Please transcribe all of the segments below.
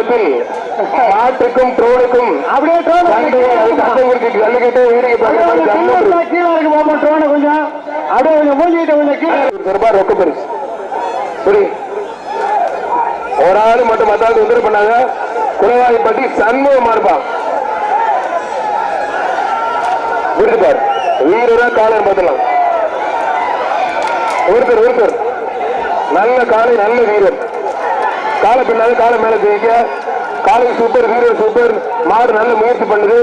ஆடுகளத்தில் மாட்டுக்கும் ட்ரோனுக்கும் அப்படியே ட்ரோனை கொஞ்சம் அப்படியே கொஞ்சம் மூஞ்சிக்கிட்ட கொஞ்சம் கீழே ரூபாய் ரொக்க பரிசு. புரி ஒரு ஆளு மட்டும் மத்தாள் தொந்தரவு பண்ணாங்க. குலவாய்ப்பட்டி சண்முகமா இருப்பான் புரியுது பார். வீரரா காலம் பார்த்துலாம் ஒருத்தர் ஒருத்தர். நல்ல காலை நல்ல வீரர். காலை பின்னால காலை மேல ஜெயிக்க காலை சூப்பர் ஹீரோ சூப்பர் மாடு நல்ல முயற்சி பண்ணுது.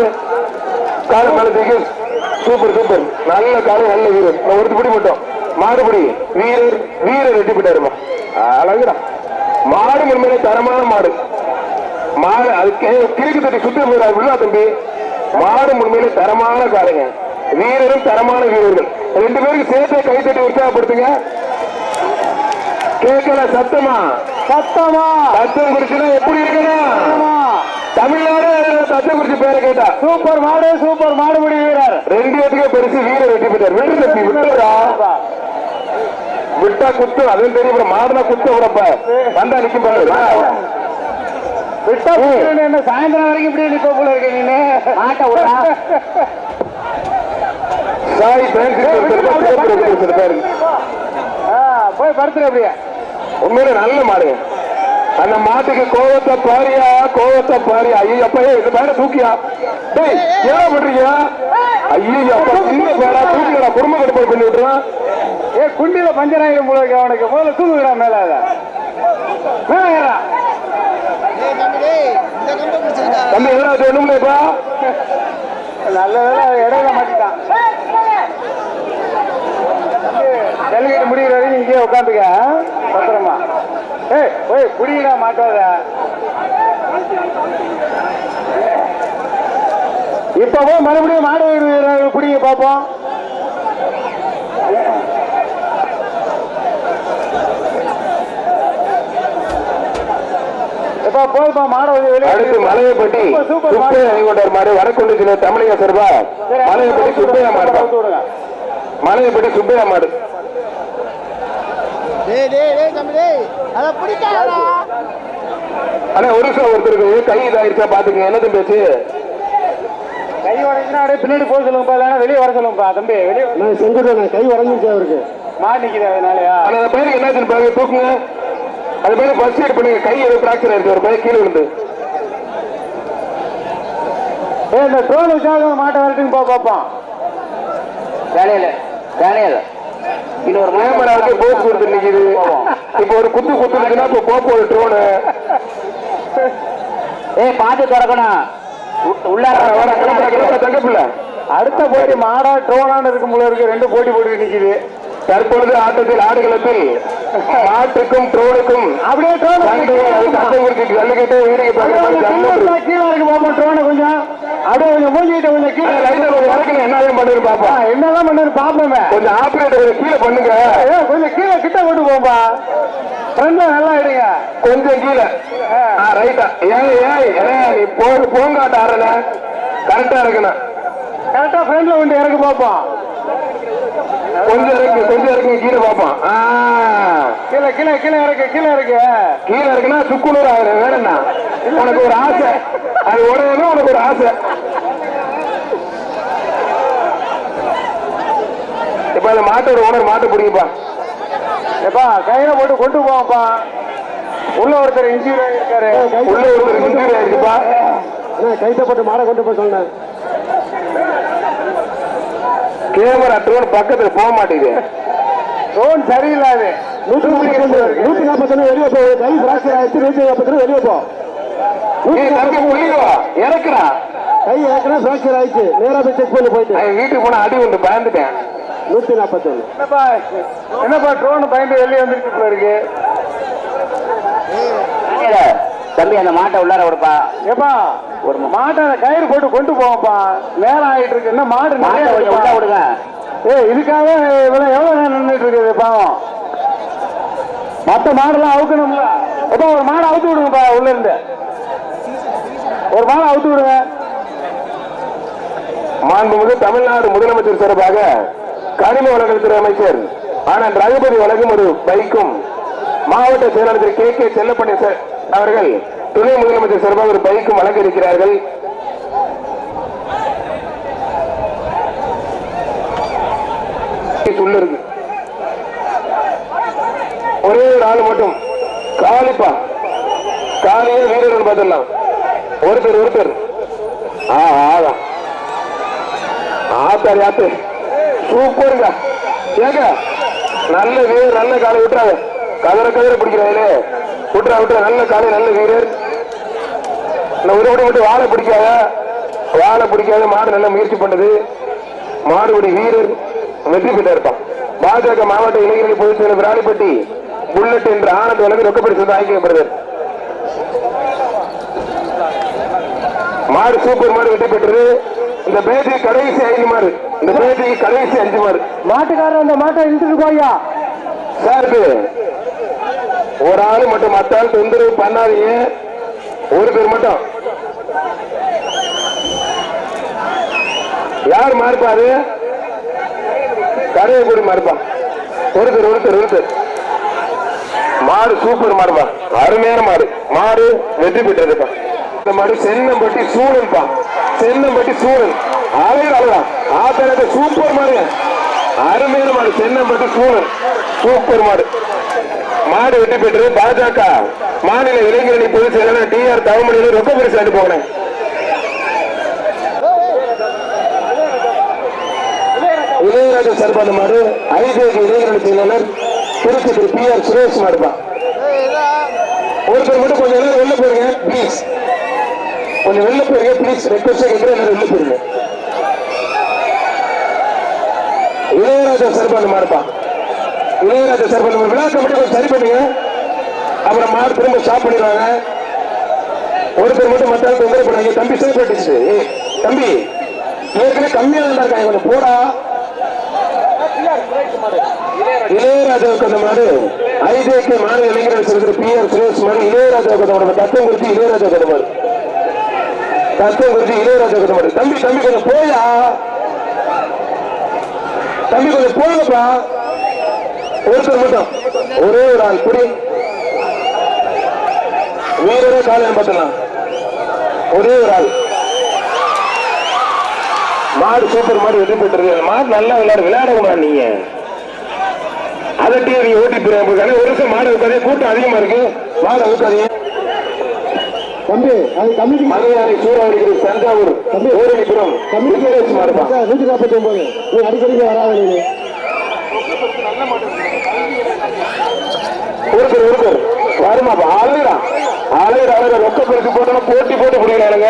காலை மேல ஜெயிக்க சூப்பர் சூப்பர் நல்ல காலை நல்ல வீரர். நான் ஒருத்தி பிடி மட்டும் மாடுபடி வீரர் வீரர் எட்டி போட்டாருமா அழகுடா. மாடு உண்மையிலே தரமான மாடு. மாடு அதுக்கு கிழக்கு தட்டி சுத்தி போயிடாது விழா தம்பி. மாடு உண்மையிலே தரமான காலைங்க. வீரரும் தரமான வீரர்கள். ரெண்டு பேருக்கு சேர்த்து கை தட்டி உற்சாகப்படுத்துங்க. கேட்கல சத்தமா? சத்தமா? சத்தம் குறிச்சுன்னா எப்படி இருக்கணும். தமிழ்நாடு சத்தம் குறிச்சு பேரை கேட்டா. சூப்பர் மாடு சூப்பர் மாடுபிடி வீரர் ரெண்டு பேத்துக்கே பெருசு வீரர் வெட்டி போயிட்டார் விட்டு? தம்பி விட்டுறா விட்டா குத்து. அதுவும் தெரியும். மாடுனா குத்து விடப்ப வந்தா நிக்கும் பாரு. விட்டா என்ன சாயந்தரம் வரைக்கும் இப்படி நிப்ப போல இருக்க நீனு. மாட்ட விடா. சாய் பேங்க் பாருங்க போய் படுத்துரு அப்படியே. உண்மையில நல்ல மாடுங்க. அந்த மாட்டுக்கு கோவத்தை பாரியா கோவத்தை பாரியா. ஐயோ அப்பா ஏய், இந்த பேரை தூக்கியா? டேய் ஏன் பண்றீங்க? ஐயோ அப்பா சின்ன பேரா தூக்கிடா குடும்ப கட்டுப்பாடு பண்ணி விட்டுறான் ஏ குண்டில பஞ்சர் ஆயிரம் போல அவனுக்கு. முதல்ல தூங்குறா மேல அத. மேல தம்பி எதனா வேணும்லேப்பா நல்ல வேலை இடையில மாட்டிட்டான். ஜல்லிக்கட்டு முடிகிற வரைக்கும் இங்கேயே உட்காந்துக்க பத்திரமா? ஏய் போய் குடிடா மாட்டாத. இப்ப போய் மறுபடியும் மாடு வீரர்கள் குடிங்க பார்ப்போம் அடுத்து மலையப்பட்டி சுப்பையா அணிகொண்டார் மாடு. வடக்கொண்டு தமிழக சார்பா மலையப்பட்டி சுப்பையா மாடு. மலையப்பட்டி சுப்பையா மாடு. டேய் டேய் டேய் தம்பி டேய் அத பிடிக்காதடா. ஆனா ஒரு நிமிஷம் ஒருத்தருக்கு கை இதாயிருச்சா? பாத்துங்க என்னது பேச்சு கை உடைச்சுனா அப்படியே பின்னாடி போக சொல்லுங்கப்பா. இல்லைன்னா வெளியே வர சொல்லுங்கப்பா தம்பி. வெளியே நான் கை உடஞ்சிச்சு அவருக்கு. மாடு நிக்குது அதனாலயா? அந்த பையனுக்கு என்னாச்சுன்னு பாருங்க. தூக்குங்க. அது பையன் ஃபர்ஸ்ட் எய்ட் பண்ணுங்க. கை ஏதோ பிராக்சர் ஆயிருக்கு ஒரு பையன் கீழே விழுந்து. ஏ இந்த ட்ரோன் வச்சாக மாட்டை வரட்டுங்க பா பாப்போம் டேனியல் டேனியல் இன்னொரு கேமராவுக்கு போஸ் கொடுத்து நிக்குது. இப்போ ஒரு குத்து குத்துனுச்சுன்னா இப்போ போப்போ ஒரு ட்ரோனு ஏய் பார்த்து திறக்கணும். உள்ளார தங்கப்பில்ல அடுத்த போட்டி மாடா ட்ரோனான்னு இருக்கும் போல இருக்கு. ரெண்டு போட்டி போட்டு நிக்குது. தற்பொழுது ஆட்டத்தில் ஆடுகளத்தில் மாட்டுக்கும் ட்ரோனுக்கும். அப்படியே இருக்கு பாப்போம் ட்ரோனை கொஞ்சம். அப்படியே கொஞ்சம் மூஞ்சிக்கிட்ட கொஞ்சம் கீழே லைட்டா ஒரு இறக்குங்க என்ன பண்ணுறது பாப்பா என்னதான் பண்ணு பாப்போமே. கொஞ்சம் ஆபரேட்டர் கீழே பண்ணுங்க. ஏ கொஞ்சம் கீழே கிட்ட கொண்டு போப்பா. ஃப்ரெண்ட்ல நல்லா எடுங்க கொஞ்சம் கீழே. ஆ. ரைட்டா ஏய் ஏய், நீ போங்க போங்காட்ட ஆறல கரெக்டா இருக்கணும். கரெக்டா ஃப்ரெண்ட்ல கொண்டு இறக்கு பாப்போம். கொஞ்சம் இருக்கு கொஞ்சம் இருக்கு கீழே பார்ப்போம் கீழே கீழே கீழே இறக்கு கீழே இறக்கு கீழே இருக்குன்னா சுக்குநூறு ஆயிரம் வேற என்ன? உனக்கு ஒரு ஆசை. அது உடையணும் உனக்கு ஒரு ஆசை. இப்ப அந்த மாட்டோட ஓனர் மாட்டை பிடிங்கப்பா. எப்பா கையில போட்டு கொண்டு போவாப்பா உள்ள ஒருத்தர் இன்ஜூரி ஆகிருக்காரு உள்ள ஒருத்தர் இன்ஜூரி ஆயிருக்குப்பா. கைத்தப்பட்டு மாடை கொண்டு போய் சொன்னேன் கேமரா ட்ரோன் பக்கத்துல போக மாட்டேங்குது. ரோன் சரியில்லாது நூத்தி நாற்பத்தி நூத்தி நாற்பத்தி வெளியே போ. கை பிராக்சர் ஆயிடுச்சு நூத்தி நாற்பத்தி வெளியே போ. ஏய் தம்பி புள்ளிங்கோ இறக்குறா கை ஏற்கனவே பிராக்சர் ஆயிடுச்சு. நேரா போய் செக் பண்ணி போயிட்டு. வீட்டுக்கு போனா அடி உண்டு பயந்துட்டேன். நூத்தி நாற்பத்தி ஒண்ணு என்னப்பா என்னப்பா ட்ரோன் பயந்து வெளியே வந்துருச்சு போல இருக்கு. தம்பி அந்த மாட்டை உள்ளார விடுப்பா. ஏப்பா ஒரு மாட்டை கயிறு போட்டு கொண்டு போவாப்பா நேரம் ஆயிட்டு இருக்கு. என்ன மாடு நிறைய. விடுங்க. ஏய் இதுக்காக இவ்வளவு எவ்வளவு நேரம் நின்றுட்டு இருக்குது பாவம். மத்த மாடெல்லாம் அவுக்கணும்ல. அப்பா ஒரு மாடை அவுத்து விடுங்கப்பா உள்ள இருந்து. ஒரு மாடை அவுத்து விடுங்க. மாண்புமிகு தமிழ்நாடு முதலமைச்சர் சார்பாக கனிம வளங்கள்துறை அமைச்சர் ஆனந்த் ரகுபதி வழங்கும் ஒரு பைக்கும் மாவட்ட செயலாளர் கே கே செல்லப்பண்ணி சார் அவர்கள் துணை முதலமைச்சர் சார்பாக ஒரு பைக்கும் வழங்க இருக்கிறார்கள். உள்ள இருக்கு. ஒரே ஒரு ஆள் மட்டும். காளிப்பா. காளியே வீரர்கள் பார்த்துடலாம் ஒருத்தர் ஒருத்தர். ஆதா ஆத்தார் யாத்து சூப்பருங்க ஏங்க நல்ல வீரர் நல்ல காலை விட்டுறாங்க கதற கதற பிடிக்கிறாங்களே விட்டுறா விட்டுறா. நல்ல காலை நல்ல வீரர். ஓடி மட்டும் வாழை பிடிக்காத வாழை பிடிக்காத மாடு நல்ல முயற்சி பண்ணுது. மாடுபடி வீரர் வெற்றி பெற்று இருப்பான் பாஜக மாவட்ட இளைஞர்கள் பொதுச் செயலர் விராலிப்பட்டி புல்லட் என்ற ஆனந்த் வழங்கி ரொக்கப்பரிசு வாங்கிக்கப்படுது மாடு சூப்பர் மாடு வெற்றி பெற்றது. இந்த பேட்டி கடைசி ஐந்து மாடு. இந்த பேட்டி கடைசி அஞ்சு மாடு. மாட்டுக்காரர் அந்த மாட்டை இழுத்துட்டு போய்யா சார் ஒரு ஆளு மட்டும் மத்த ஆள் தொந்தரவு பண்ணாதீங்க. ஒரு பேர் மட்டும். யார் மாறுப்பாரு கரையை கூட மாறுப்பா ஒருத்தர் ஒருத்தர் ஒருத்தர். மாடு சூப்பர் மாடுப்பா. அருமையான மாடு. மாடு வெற்றி பெற்றதுப்பா இந்த மாடு சென்னம்பட்டி சூழல்பா சென்னம்பட்டி சூழல். அழகு அழகா ஆத்தனத்தை சூப்பர் மாடு அருமையான மாடு. சென்னம்பட்டி சூழல். சூப்பர் மாடு. மாடு வெற்றி பெற்றது பாஜக. மாநில இளைஞரணி பொதுச் செயலாளர் டி ஆர் தவமணியில ரொக்க பரிசு அனுப்பி போனேன் இளையராஜா சார்பான மாடு ஐதேக இளைஞரணி செயலாளர் திருச்சி திரு பி ஆர் சுரேஷ் மாடுபா ஒருத்தர் மட்டும் கொஞ்சம் நேரம் வெளில போயிருங்க பிளீஸ் கொஞ்சம் வெளில போயிருங்க பிளீஸ் ரெக்வஸ்ட் கேட்குறேன் எல்லாரும் வெளில போயிருங்க. இளையராஜா சார்பான மாடுப்பா. இளையராஜா சார்பான மாடு விழாக்க மட்டும் கொஞ்சம் சரி பண்ணுங்க. அப்புறம் மாடு திரும்ப ஸ்டாப் பண்ணிடுவாங்க. ஒருத்தர் மட்டும் மற்ற ஆள் தொந்தரவு பண்ணாங்க தம்பி சேஃப் ஆயிடுச்சு தம்பி ஏற்கனவே கம்மியா தான் இருக்காங்க கொஞ்சம் போடா. இளையராஜாவுக்கு அந்த மாடு. ஐதேக்கு மாநில இளைஞர்கள் சொல்கிற பி ஆர் சுரேஷ் மாடு. இளையராஜாவுக்கு அந்த மாடு. தத்துவம் குறித்து இளையராஜாவுக்கு அந்த மாடு. தத்துவம் குறித்து இளையராஜாவுக்கு அந்த மாடு. தம்பி தம்பி கொஞ்சம் போயா. தம்பி கொஞ்சம் போங்கப்பா. ஒருத்தர் மட்டும். ஒரே ஒரு ஆள். வீரரே காலையில் பார்த்தலாம் ஒரே ஒரு ஆள். மாடு சூப்பர் மாடு வெற்றி பெற்றிருக்கு மாடு நல்லா விளையாடு விளையாட கூடாது நீங்க. அதட்டி நீங்க ஓட்டி போயிருக்காங்க ஒரு வருஷம் மாடு இருக்காது. கூட்டம் அதிகமா இருக்கு. மாடு இருக்காதீங்க தம்பி அது கமிட்டி மலையாளி சூறாவளி தஞ்சாவூர் ஊரணிபுரம் கம்யூனிகேஷன் மாடுப்பா. நூற்றி நாற்பத்தி ஒன்பது நீ அடிக்கடி வராத நீ. ஒருத்தர் ஒருத்தர். வருமாப்பா அழகுடா அழகுடா அழகு ரொக்க பரிசு போட்டோம் போட்டி போட்டு பிடிக்கிறானுங்க